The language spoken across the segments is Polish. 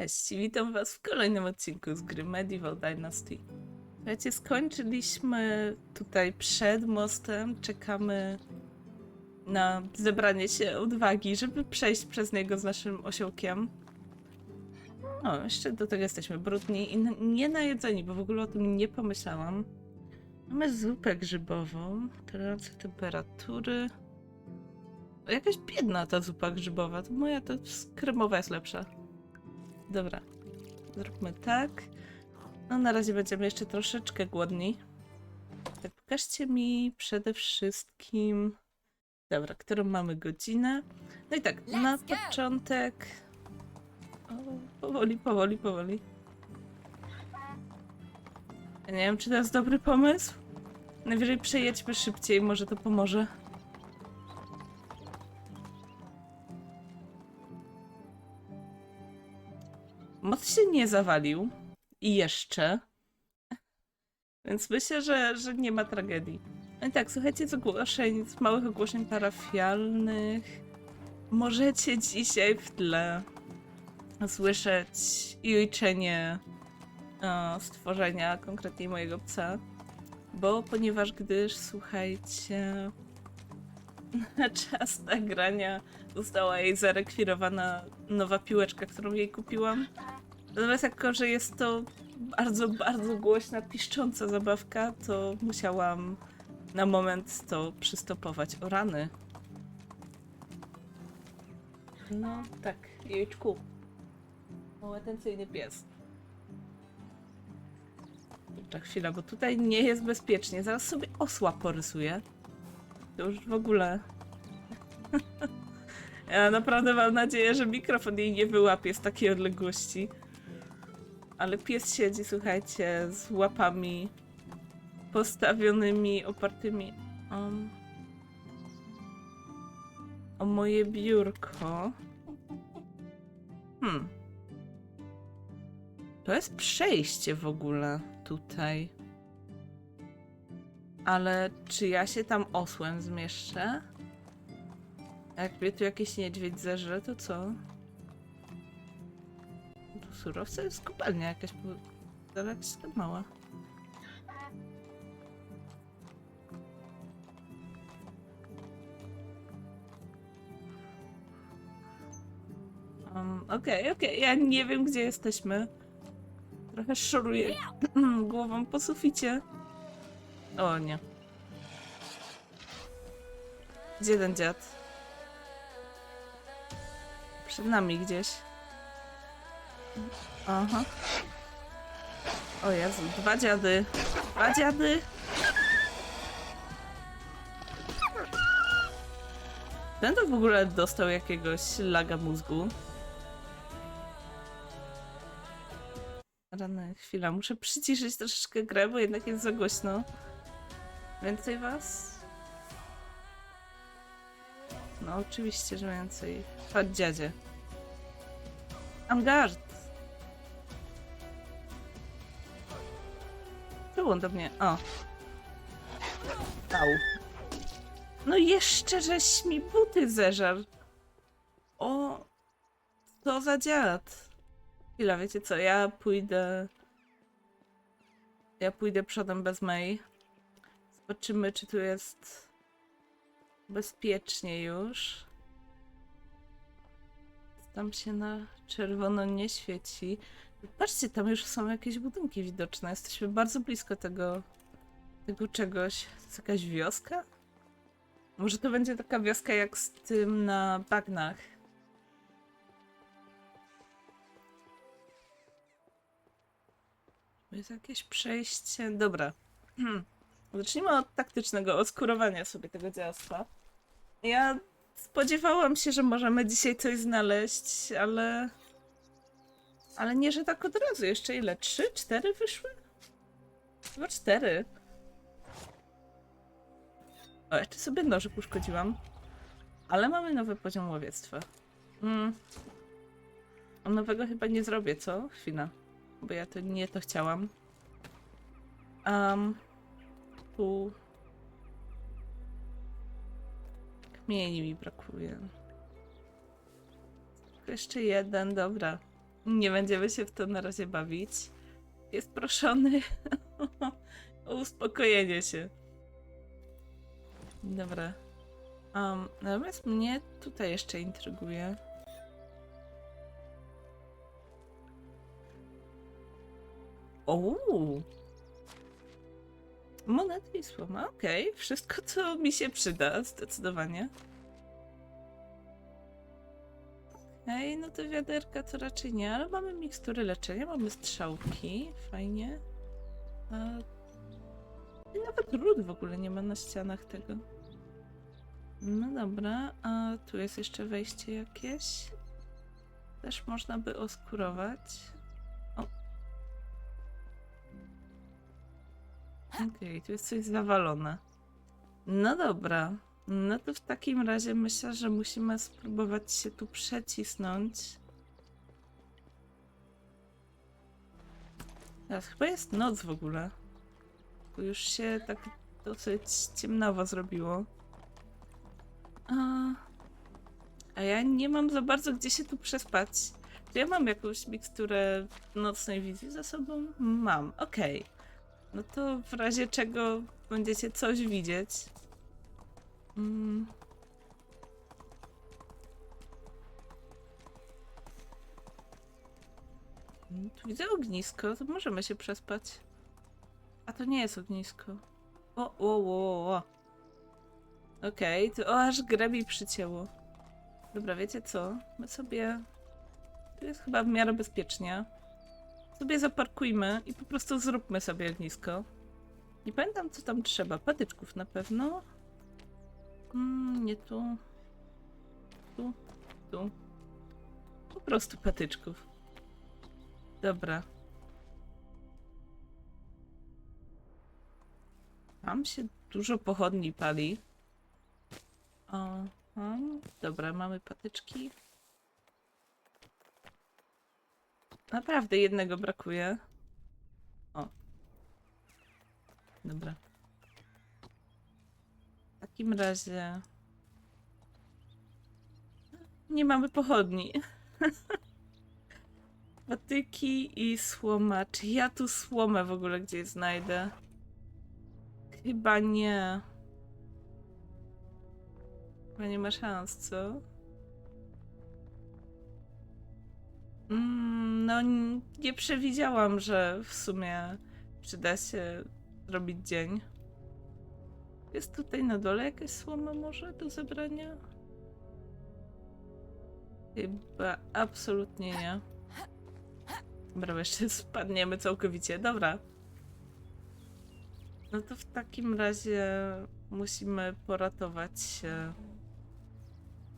Cześć, witam was w kolejnym odcinku z gry Medieval Dynasty. Słuchajcie, skończyliśmy tutaj przed mostem, czekamy na zebranie się odwagi, żeby przejść przez niego z naszym osiołkiem. O, jeszcze do tego jesteśmy brudni i nie najedzeni, bo w ogóle o tym nie pomyślałam. Mamy zupę grzybową, tolerancja temperatury. Jakaś biedna ta zupa grzybowa, to moja to kremowa jest lepsza. Dobra, zróbmy tak. No na razie będziemy jeszcze troszeczkę głodni. Tak, pokażcie mi przede wszystkim... Dobra, którą mamy godzinę. No i tak, na początek... O, powoli, powoli, powoli. Ja nie wiem, czy to jest dobry pomysł. Najwyżej przejedźmy szybciej, może to pomoże. Most się nie zawalił. I jeszcze. Więc myślę, że, że nie ma tragedii. No i tak, słuchajcie z ogłoszeń, z małych ogłoszeń parafialnych. Możecie dzisiaj w tle słyszeć jojczenie e, stworzenia, konkretnie mojego psa. Bo ponieważ gdyż, słuchajcie, na czas nagrania została jej zarekwirowana nowa piłeczka, którą jej kupiłam. Natomiast jako, że jest to bardzo, bardzo głośna, piszcząca zabawka, to musiałam na moment to przystopować. O rany. No tak, jejczku. Atencyjny pies. Dobra, chwila, bo tutaj nie jest bezpiecznie. Zaraz sobie osła porysuję. To już w ogóle... ja naprawdę mam nadzieję, że mikrofon jej nie wyłapie z takiej odległości. Ale pies siedzi, słuchajcie, z łapami postawionymi, opartymi um, o moje biurko. Hmm. To jest przejście w ogóle tutaj. Ale czy ja się tam osłem zmieszczę? Jak mnie tu jakiś niedźwiedź zeżre, to co? Surowce jest kopalnia jakaś, bo mała. Um, Okej, okej, ja nie wiem gdzie jesteśmy. Trochę szoruję głową po suficie. O nie. Gdzie ten dziad? Przed nami gdzieś. Aha. O Jezu, dwa dziady. Dwa dziady. Ten to w ogóle dostał jakiegoś laga mózgu. Rany, chwila, muszę przyciszyć troszeczkę grę, bo jednak jest za głośno. Więcej was? No oczywiście, że więcej. Chodź dziadzie. Angard! On do mnie? O. Au. No jeszcze żeś mi buty zeżarł. O. Co za dziad. Chwila, wiecie co, ja pójdę... Ja pójdę przodem bez May. Zobaczymy, czy tu jest bezpiecznie już. Tam się na czerwono nie świeci. Patrzcie, tam już są jakieś budynki widoczne. Jesteśmy bardzo blisko tego, tego czegoś. To jest jakaś wioska? Może to będzie taka wioska jak z tym na bagnach. Jest jakieś przejście. Dobra. Zacznijmy od taktycznego oskurowania sobie tego dziadostwa. Ja spodziewałam się, że możemy dzisiaj coś znaleźć, ale. Ale nie, że tak od razu. Jeszcze ile? Trzy, cztery wyszły? Chyba cztery. O, jeszcze sobie nożyk uszkodziłam. Ale mamy nowy poziom łowiectwa. Mm. Nowego chyba nie zrobię, co? Chwila. Bo ja to nie to chciałam. Um, tu Kmieni mi brakuje. Jeszcze jeden, dobra. Nie będziemy się w to na razie bawić. Jest proszony o uspokojenie się. Dobra. Um, natomiast mnie tutaj jeszcze intryguje. Ouu. Monety i słoma, okej. Wszystko, co mi się przyda, zdecydowanie. Okej, no to wiaderka to raczej nie, ale mamy mikstury leczenia, mamy strzałki, fajnie. A... I nawet ród w ogóle nie ma na ścianach tego. No dobra, a tu jest jeszcze wejście jakieś. Też można by oskurować. O. Okej, tu jest coś zawalone. No dobra. No to w takim razie myślę, że musimy spróbować się tu przecisnąć. Teraz chyba jest noc w ogóle. Tu już się tak dosyć ciemnawo zrobiło. A, a ja nie mam za bardzo gdzie się tu przespać. Czy ja mam jakąś miksturę nocnej wizji za sobą? Mam, okej. No to w razie czego będziecie coś widzieć. Mm. Mm, Tu widzę ognisko, to możemy się przespać. A to nie jest ognisko. O, o, o, o. Okej, to o, aż grę mi przycięło. Dobra, wiecie co? My sobie... Tu jest chyba w miarę bezpiecznie. Sobie zaparkujmy i po prostu zróbmy sobie ognisko. Nie pamiętam, co tam trzeba. Patyczków na pewno. Mm, nie tu. Tu. Tu. Po prostu patyczków. Dobra. Tam się dużo pochodni pali. O, dobra, mamy patyczki. Naprawdę jednego brakuje. O. Dobra. Takim razie. Nie mamy pochodni. Patyki i słoma. Czy ja tu słomę w ogóle gdzieś znajdę? Chyba nie. Chyba nie ma szans, co? Mm, no, nie przewidziałam, że w sumie przyda się zrobić dzień. Jest tutaj na dole jakaś słoma może do zebrania? Chyba absolutnie nie. Dobra, jeszcze spadniemy całkowicie. Dobra. No to w takim razie musimy poratować się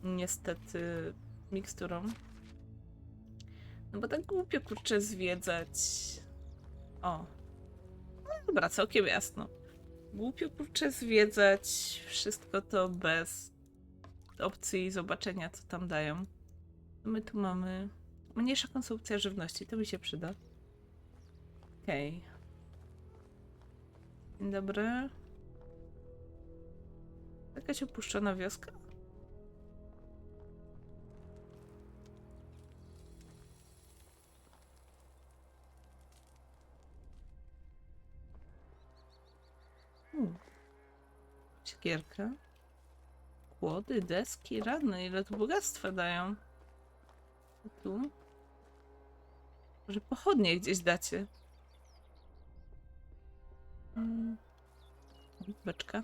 niestety miksturą. No bo tak głupio kurczę zwiedzać. O. No dobra, całkiem jasno. Głupio kurczę zwiedzać wszystko to bez opcji zobaczenia, co tam dają. My tu mamy mniejsza konsumpcja żywności, to mi się przyda. Okej. Dzień dobry. Jakaś opuszczona wioska? Siekierka. Kłody, deski, rany. Ile tu bogactwa dają? A tu? Może pochodnie gdzieś dacie? Mm. Beczka.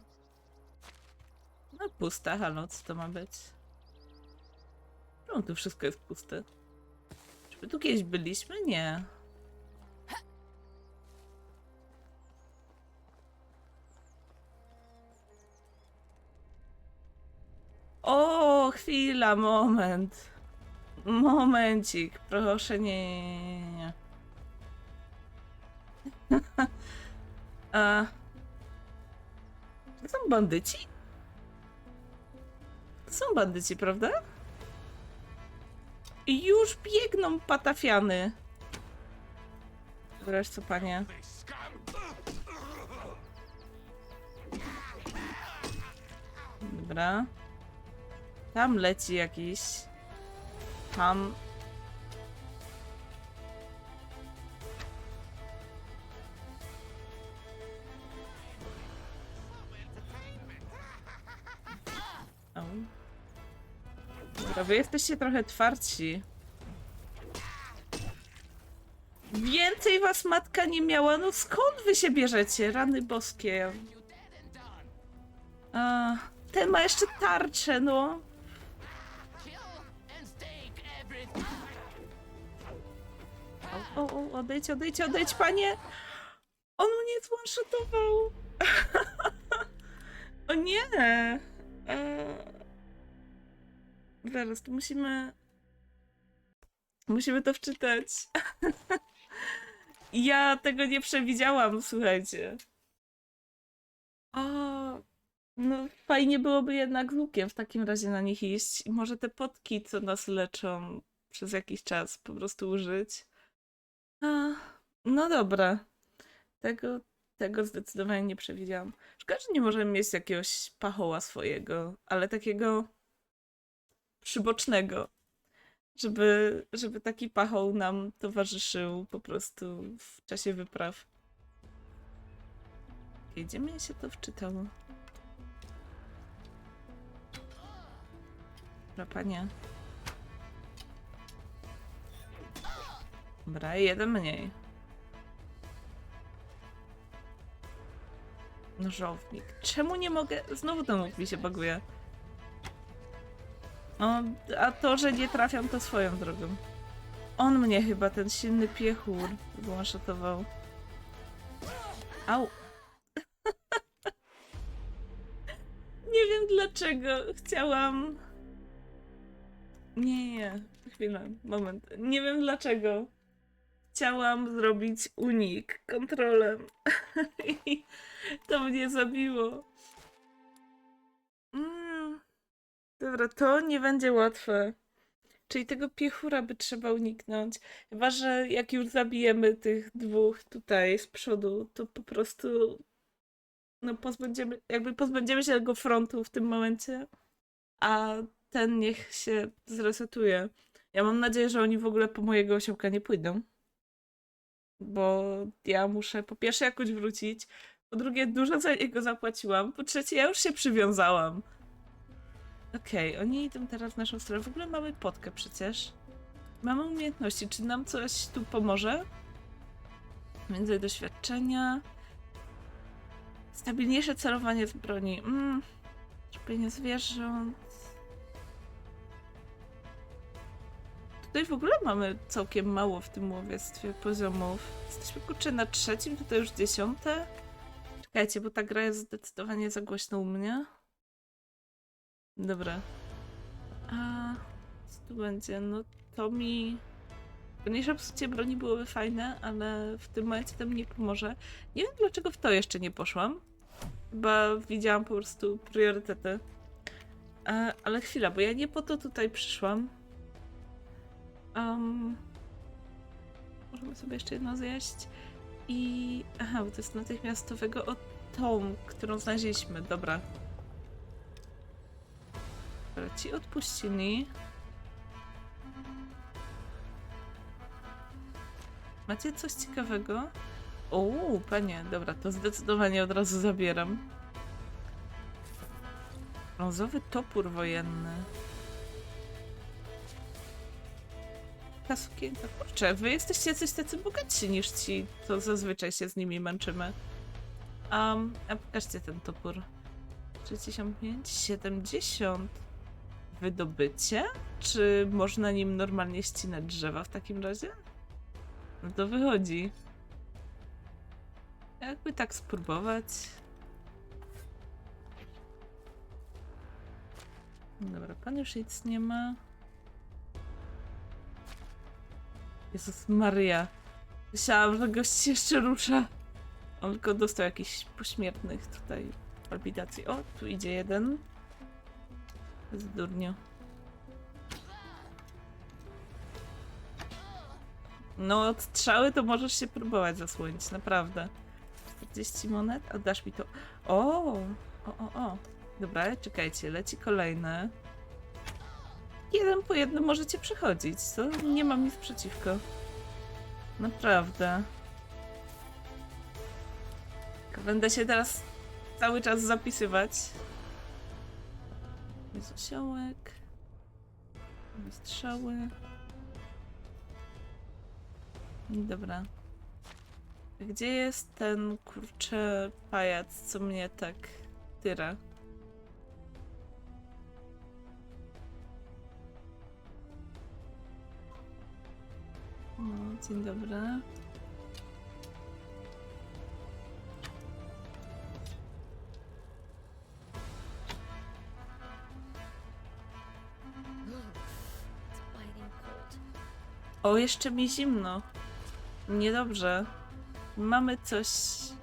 No pusta, halo, co to ma być? Czemu tu wszystko jest puste? Czy my tu kiedyś byliśmy? Nie. Chwila, moment. Momencik, proszę, nie, nie, nie. To są bandyci? To są bandyci, prawda? I już biegną patafiany. Wreszcie co, panie? Dobra. Tam leci jakiś. Tam. O. Dobra, wy jesteście trochę twarci. Więcej was matka nie miała. No skąd wy się bierzecie? Rany boskie. A, ten ma jeszcze tarczę, no. O, o, odejdź, odejdź, odejdź, panie! On mnie zwanshotował! o nie! Eee... Zaraz, musimy... Musimy to wczytać. ja tego nie przewidziałam, słuchajcie. O, no fajnie byłoby jednak z łukiem w takim razie na nich iść. Może te potki, co nas leczą przez jakiś czas, po prostu użyć. A, no dobra. Tego, tego zdecydowanie nie przewidziałam. Szkoda, że nie możemy mieć jakiegoś pachoła swojego, ale takiego przybocznego. Żeby, żeby taki pachoł nam towarzyszył po prostu w czasie wypraw. Gdzie mnie się to wczytało? Dobra, panie. Dobra, jeden mniej. Nożownik. Czemu nie mogę? Znowu ten łuk mi się baguje. O, a to, że nie trafiam, to swoją drogą. On mnie chyba, ten silny piechur, złaszatował. Au. nie wiem dlaczego. Chciałam... Nie, nie. Chwilę, moment. Nie wiem dlaczego. Chciałam zrobić unik kontrolem. I to mnie zabiło. Mm. Dobra, to nie będzie łatwe. Czyli tego piechura by trzeba uniknąć. Chyba, że jak już zabijemy tych dwóch tutaj z przodu, to po prostu no pozbędziemy, jakby pozbędziemy się tego frontu w tym momencie, a ten niech się zresetuje. Ja mam nadzieję, że oni w ogóle po mojego osiołka nie pójdą. Bo ja muszę po pierwsze jakoś wrócić, po drugie dużo za niego zapłaciłam, po trzecie ja już się przywiązałam. Okej, oni idą teraz w naszą stronę. W ogóle mamy potkę przecież. Mamy umiejętności. Czy nam coś tu pomoże? Więcej doświadczenia. Stabilniejsze celowanie z broni. Mm. Szczepienie zwierząt. Tutaj w ogóle mamy całkiem mało w tym łowiectwie poziomów. Jesteśmy kurczę na trzecim, tutaj już dziesiąte. Czekajcie, bo ta gra jest zdecydowanie za głośno u mnie. Dobra. A co tu będzie? No to mi. Mniejsze psucie broni byłoby fajne, ale w tym momencie to mi nie pomoże. Nie wiem dlaczego w to jeszcze nie poszłam. Chyba widziałam po prostu priorytety. E, ale chwila, bo ja nie po to tutaj przyszłam. Um, możemy sobie jeszcze jedno zjeść. I. Aha, bo to jest natychmiastowego o tą, którą znaleźliśmy. Dobra, Dobra, ci odpuścili. Macie coś ciekawego? O, panie, dobra, to zdecydowanie od razu zabieram. Brązowy topór wojenny. Kasukienka. Kurczę, wy jesteście coś tacy bogatsi niż ci, to zazwyczaj się z nimi męczymy. Um, a pokażcie ten topór. 65, 70 wydobycie? Czy można nim normalnie ścinać drzewa w takim razie? No to wychodzi. Jakby tak spróbować. Dobra, pan już nic nie ma. Jezus Maria. Myślałam, że gość jeszcze rusza. On tylko dostał jakichś pośmiertnych tutaj palpitacji. O, tu idzie jeden. Z durniu. No, od strzały to możesz się próbować zasłonić, naprawdę. 40 monet? A dasz mi to. O! O, o, o. Dobra, czekajcie, leci kolejne. Jeden po jednym możecie przechodzić, co? Nie mam nic przeciwko. Naprawdę. Będę się teraz cały czas zapisywać. Jest osiołek. Strzały. Dobra. Gdzie jest ten kurczę pajac, co mnie tak tyra? No, dzień dobry. O, jeszcze mi zimno. Niedobrze. Mamy coś.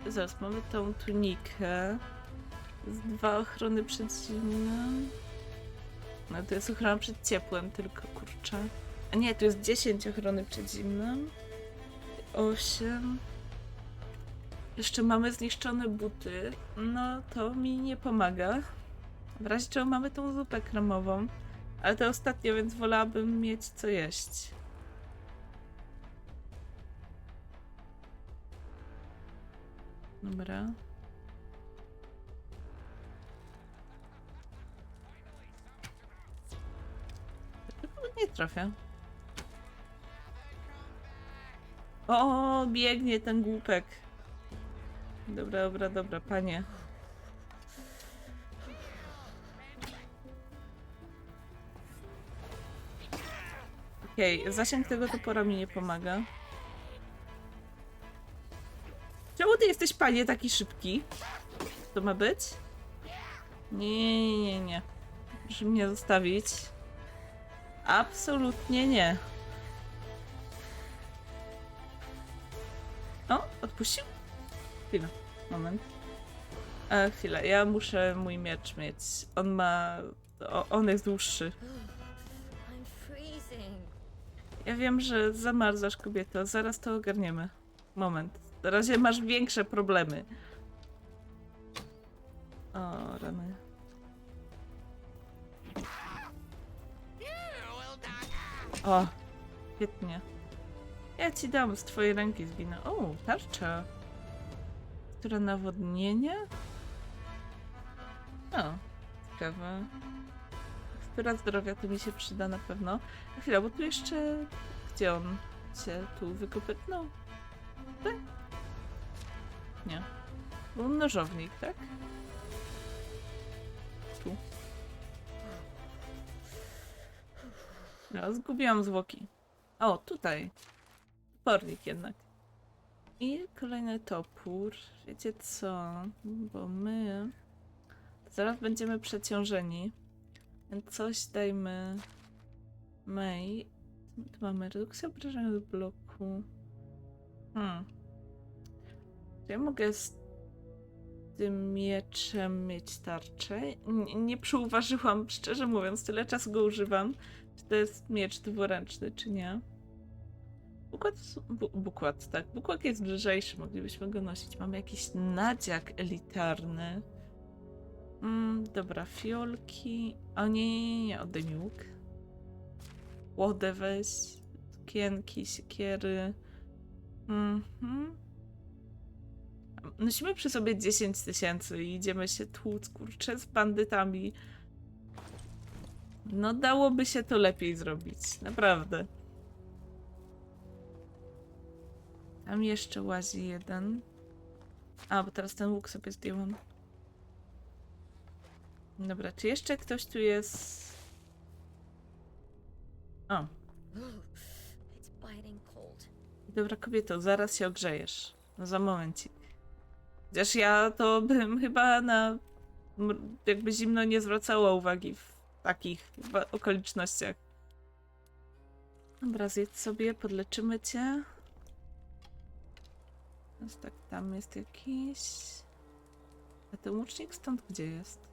Zaraz, mamy tą tunikę. Z dwa ochrony przed zimnem. No to jest ochrona przed ciepłem, tylko kurczę. A nie, tu jest 10 ochrony przed zimnem. 8. Jeszcze mamy zniszczone buty. No to mi nie pomaga. W razie czego mamy tą zupę kremową. Ale to ostatnio, więc wolałabym mieć co jeść. Dobra. Nie trafię. O, biegnie ten głupek. Dobra, dobra, dobra, panie. Okej, zasięg tego topora mi nie pomaga. Czemu ty jesteś, panie, taki szybki? To ma być? Nie, nie, nie, nie. Mnie zostawić. Absolutnie nie. Odpuścił? Chwila, moment. E, chwila, ja muszę mój miecz mieć. On ma... O, on jest dłuższy. Ja wiem, że zamarzasz kobieto, zaraz to ogarniemy. Moment. Na razie masz większe problemy. O, rany. O, świetnie. Ja ci dam z twojej ręki zginę. O, tarcza. Która nawodnienie? O, ciekawe. Która zdrowia to mi się przyda na pewno. A Chwila, bo tu jeszcze... Gdzie on się tu wykopytnął? Tak? Nie. Był nożownik, tak? Tu. No, zgubiłam zwłoki. O, tutaj. Pornik jednak. I kolejny topór. Wiecie co? Bo my... Zaraz będziemy przeciążeni. Więc coś dajmy... May. Tu mamy redukcję obrażenia do bloku. Hmm. Ja mogę z tym mieczem mieć tarczę? Nie, nie przyuważyłam, szczerze mówiąc, tyle czasu go używam. Czy to jest miecz dwuręczny, czy nie? Bukład, bu, bukład, tak. Bukład jest lżejszy, moglibyśmy go nosić. Mamy jakiś nadziak elitarny. Mm, dobra, fiolki. O nie, nie, nie, oddaj mi łuk. Łodę weź. Kienki, siekiery. Mhm. Nosimy przy sobie 10 tysięcy i idziemy się tłuc, kurczę, z bandytami. No dałoby się to lepiej zrobić, naprawdę. Tam jeszcze łazi jeden. A, bo teraz ten łuk sobie zdjąłem. Dobra, czy jeszcze ktoś tu jest? O, dobra kobieto, zaraz się ogrzejesz. No za momencik. Chociaż ja to bym chyba na jakby zimno nie zwracała uwagi w takich okolicznościach. Dobra, zjedz sobie, podleczymy cię. Teraz tak, tam jest jakiś... A ten łucznik stąd gdzie jest?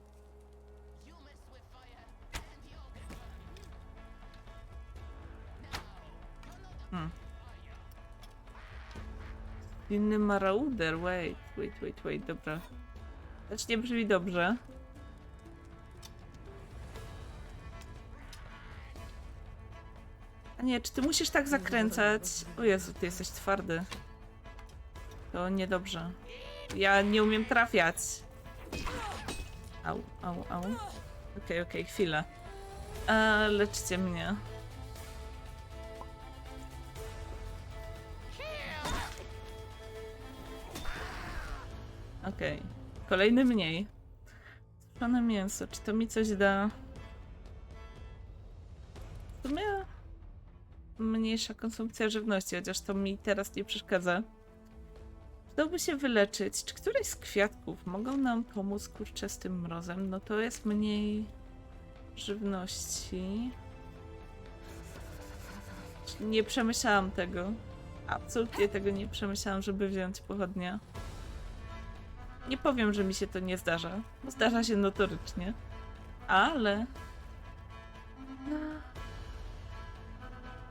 Hmm. Inny marauder, wait, wait, wait, wait, dobra. Też nie brzmi dobrze. A nie, czy ty musisz tak zakręcać? O Jezu, ty jesteś twardy. To niedobrze. Ja nie umiem trafiać. Au, au, au. Okej, okay, okej, okay, chwilę. E, leczcie mnie. Okej. Okay. Kolejny mniej. Suszone mięso. Czy to mi coś da? W sumie mniejsza konsumpcja żywności, chociaż to mi teraz nie przeszkadza. Przydałby się wyleczyć. Czy któreś z kwiatków mogą nam pomóc kurczę z tym mrozem? No to jest mniej żywności. Nie przemyślałam tego. Absolutnie tego nie przemyślałam, żeby wziąć pochodnia. Nie powiem, że mi się to nie zdarza. bo Zdarza się notorycznie. Ale. No.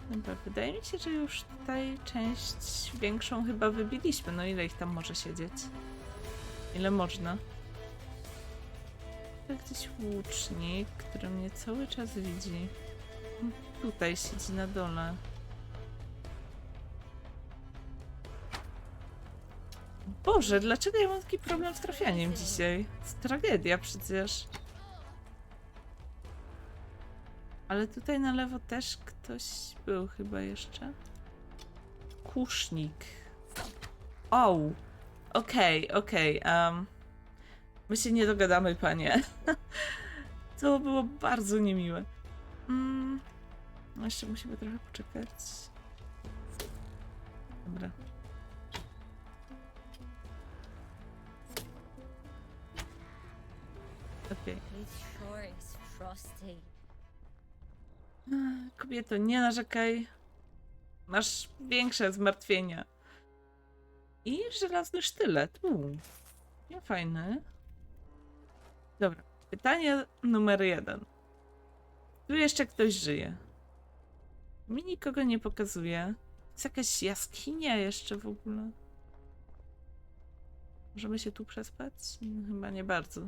Dobra, wydaje mi się, że już tutaj część większą chyba wybiliśmy. No ile ich tam może siedzieć? Ile można? Gdzieś łucznik, który mnie cały czas widzi. Tutaj siedzi na dole. Boże, dlaczego ja mam taki problem z trafianiem dzisiaj? To tragedia przecież. Ale tutaj na lewo też ktoś był chyba jeszcze. Kusznik. O! Okej, okej. em, my się nie dogadamy, panie. to było bardzo niemiłe. Mm, no jeszcze musimy trochę poczekać. Dobra. Frosty. Kobieto, nie narzekaj. Masz większe zmartwienia. I żelazny sztylet. Uuu. Nie fajny. Dobra. Pytanie numer jeden. Tu jeszcze ktoś żyje. Mi nikogo nie pokazuje. Jest jakaś jaskinia jeszcze w ogóle. Możemy się tu przespać? Chyba nie bardzo.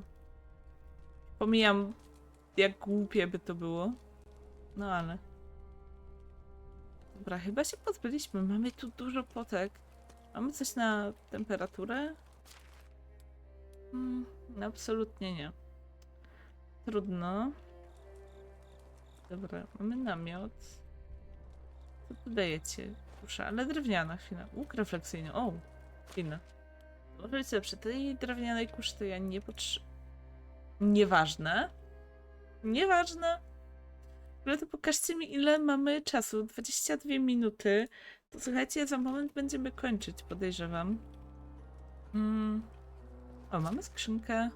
Pomijam, jak głupie by to było. No ale. Dobra, chyba się pozbyliśmy. Mamy tu dużo potek. Mamy coś na temperaturę? Mm, absolutnie nie. Trudno. Dobra, mamy namiot. Co tu dajecie? Kusza, ale drewniana chwila. Łuk refleksyjny. O, chwila. Możecie przy tej drewnianej kuszy to ja nie potrzebuję. Nieważne. Nieważne. Ale to pokażcie mi, ile mamy czasu. 22 minuty. To słuchajcie, za moment będziemy kończyć, podejrzewam. Mm. O, mamy skrzynkę.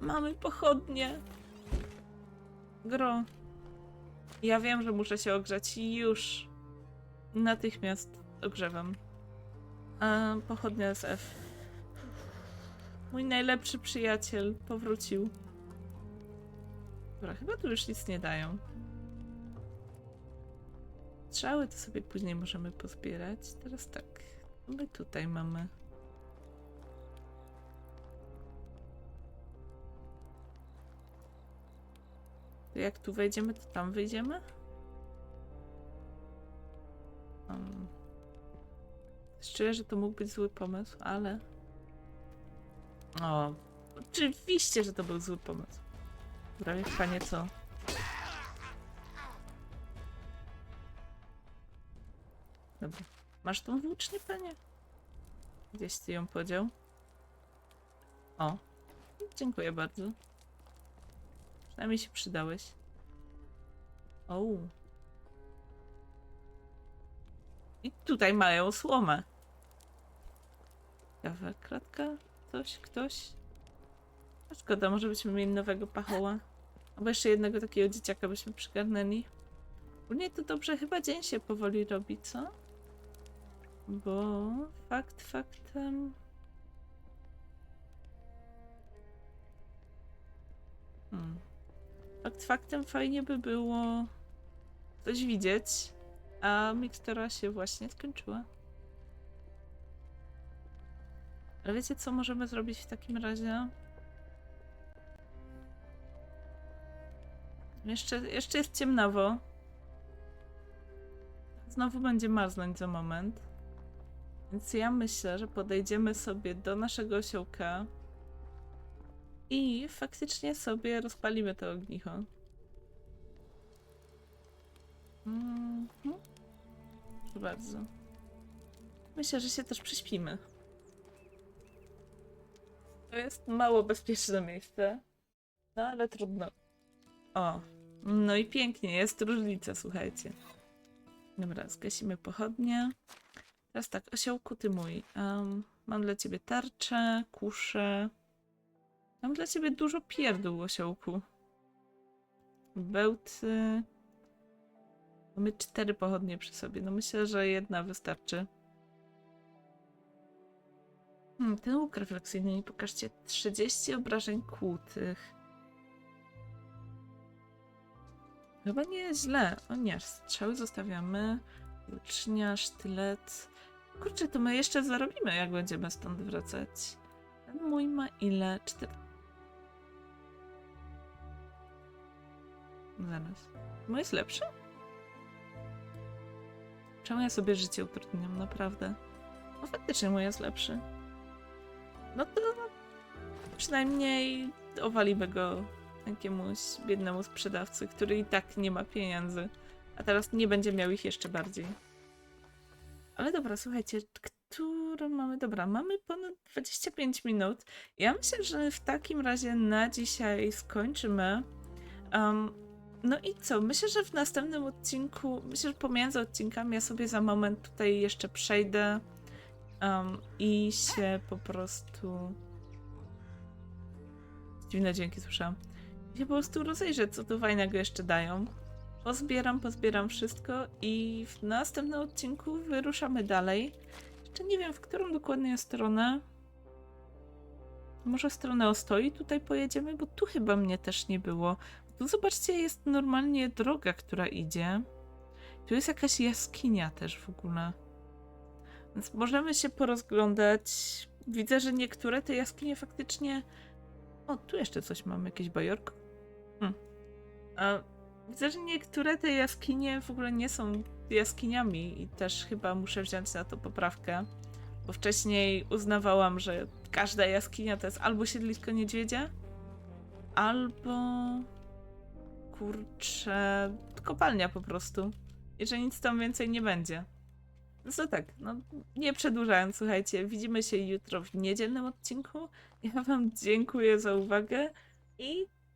Mamy pochodnie. Gro. Ja wiem, że muszę się ogrzać i już. Natychmiast ogrzewam. A, pochodnia z F. Mój najlepszy przyjaciel powrócił. Dobra, chyba tu już nic nie dają. Strzały to sobie później możemy pozbierać. Teraz tak. My tutaj mamy. Jak tu wejdziemy, to tam wyjdziemy? Um. Że to mógł być zły pomysł, ale... O, oczywiście, że to był zły pomysł. Dobra, wie panie co? Dobra. Masz tą włócznię, panie? Gdzieś ty ją podział? O. Dziękuję bardzo. Przynajmniej się przydałeś. O. I tutaj mają słomę. Kawa, kratka, coś, ktoś. Szkoda, może byśmy mieli nowego pachoła. Albo jeszcze jednego takiego dzieciaka byśmy przygarnęli. Ogólnie to dobrze, chyba dzień się powoli robi, co? Bo fakt faktem... Hmm. Fakt faktem fajnie by było coś widzieć, a mikstura się właśnie skończyła. Ale wiecie co możemy zrobić w takim razie? Jeszcze, jeszcze jest ciemnawo. Znowu będzie marznąć za moment. Więc ja myślę, że podejdziemy sobie do naszego osiołka i faktycznie sobie rozpalimy to ognicho. Mhm. Bardzo. Myślę, że się też prześpimy. To jest mało bezpieczne miejsce. No ale trudno. O, no i pięknie, jest różnica, słuchajcie. Dobra, zgasimy pochodnie. Teraz tak, osiołku ty mój. Em, mam dla ciebie tarczę, kuszę. Mam dla ciebie dużo pierdół, osiołku. Bełty. Mamy cztery pochodnie przy sobie. No myślę, że jedna wystarczy. Hmm, ten łuk refleksyjny mi pokażcie. 30 obrażeń kłutych. Chyba nie jest źle. O nie, strzały zostawiamy. Włócznia, sztylet. Kurczę, to my jeszcze zarobimy, jak będziemy stąd wracać. Ten mój ma ile? Cztery. Zaraz. Mój jest lepszy? Czemu ja sobie życie utrudniam, naprawdę? No faktycznie mój jest lepszy. No to przynajmniej owalimy go jakiemuś biednemu sprzedawcy, który i tak nie ma pieniędzy, a teraz nie będzie miał ich jeszcze bardziej. Ale dobra, słuchajcie, którą mamy? Dobra, mamy ponad 25 minut. Ja myślę, że w takim razie na dzisiaj skończymy. Um, no i co? Myślę, że w następnym odcinku, myślę, że pomiędzy odcinkami ja sobie za moment tutaj jeszcze przejdę um, i się po prostu. Dziwne dźwięki słyszałam. Się po prostu rozejrzę, co tu fajnego jeszcze dają. Pozbieram, pozbieram wszystko i w następnym odcinku wyruszamy dalej. Jeszcze nie wiem, w którą dokładnie stronę. Może w stronę Ostoi tutaj pojedziemy, bo tu chyba mnie też nie było. Tu zobaczcie, jest normalnie droga, która idzie. Tu jest jakaś jaskinia też w ogóle. Więc możemy się porozglądać. Widzę, że niektóre te jaskinie faktycznie. O, tu jeszcze coś mam, jakieś bajorko. Hmm. Widzę, że niektóre te jaskinie w ogóle nie są jaskiniami i też chyba muszę wziąć na to poprawkę. Bo wcześniej uznawałam, że każda jaskinia to jest albo siedlisko niedźwiedzia, albo kurczę, kopalnia po prostu. I że nic tam więcej nie będzie. No to tak, no nie przedłużając, słuchajcie, widzimy się jutro w niedzielnym odcinku. Ja wam dziękuję za uwagę i